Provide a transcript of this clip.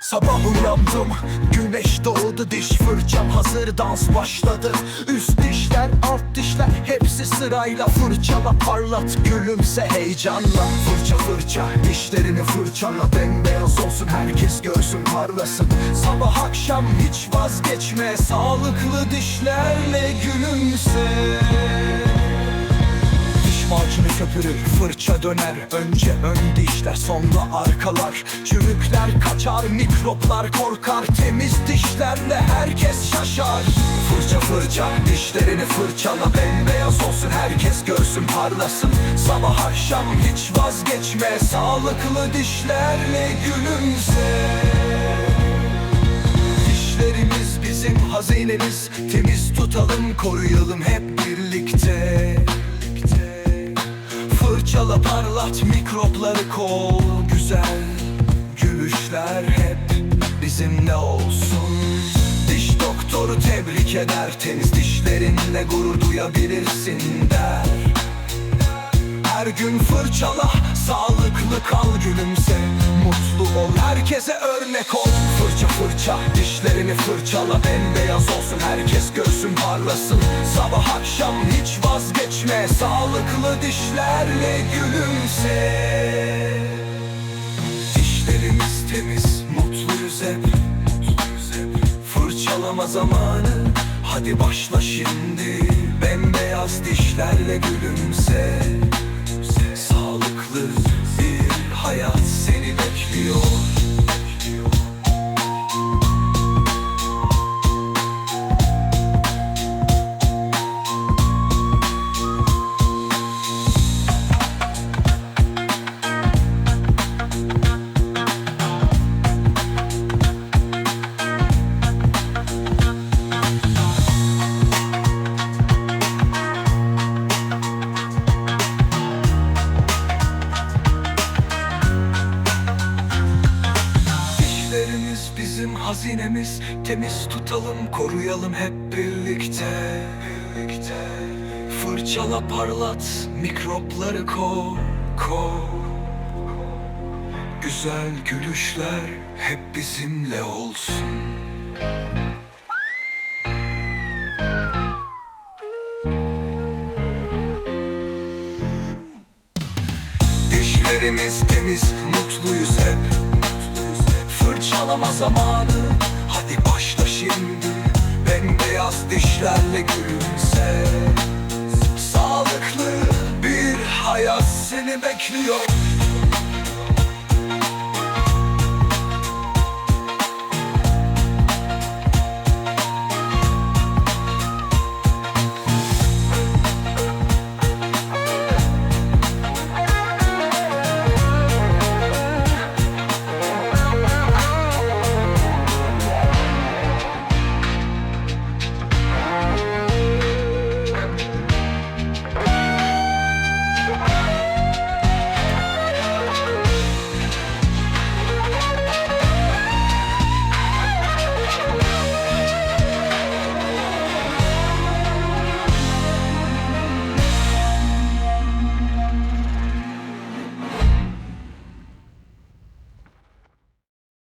Sabah uyandım Güneş doğdu diş fırçam hazır dans başladı. Üst dişler alt dişler hepsi sırayla Fırçala. Parlat gülümse heyecanla. Fırça fırça dişlerini fırçala. Bembeyaz olsun herkes görsün parlasın Sabah akşam hiç vazgeçme Sağlıklı dişlerle gülümse köpürür, fırça döner. Önce ön dişler, sonra arkalar. Çürükler kaçar, mikroplar korkar. Temiz dişlerle herkes şaşar. Fırça fırça, dişlerini fırçala. Bembeyaz olsun, herkes görsün parlasın. Sabah akşam hiç vazgeçme. Sağlıklı dişlerle gülümse. Dişlerimiz bizim hazinemiz. Temiz tutalım koruyalım hep birlikte Fırçala parlat mikropları kov Güzel gülüşler hep bizimle olsun. Diş doktoru tebrik eder Temiz dişlerinle gurur duyabilirsin der. Her gün fırçala, sağlıklı kal gülümse. Mutlu ol, herkese örnek ol. Fırça fırça, dişlerini fırçala Bembeyaz olsun, herkes görsün parlasın. Sabah akşam hiç vazgeçme Sağlıklı dişlerle gülümse. Dişlerimiz temiz, Mutluyuz hep. Fırçalama zamanı Hadi başla şimdi. Bembeyaz dişlerle gülümse bizim hazinemiz. Temiz tutalım koruyalım hep birlikte. Birlikte Fırçala parlat mikropları kov kov Güzel gülüşler hep bizimle olsun. Dişlerimiz temiz, mutluyuz hep Fırçalama zamanı, hadi başla şimdi Bembeyaz dişlerle gülümse Sağlıklı bir hayat seni bekliyor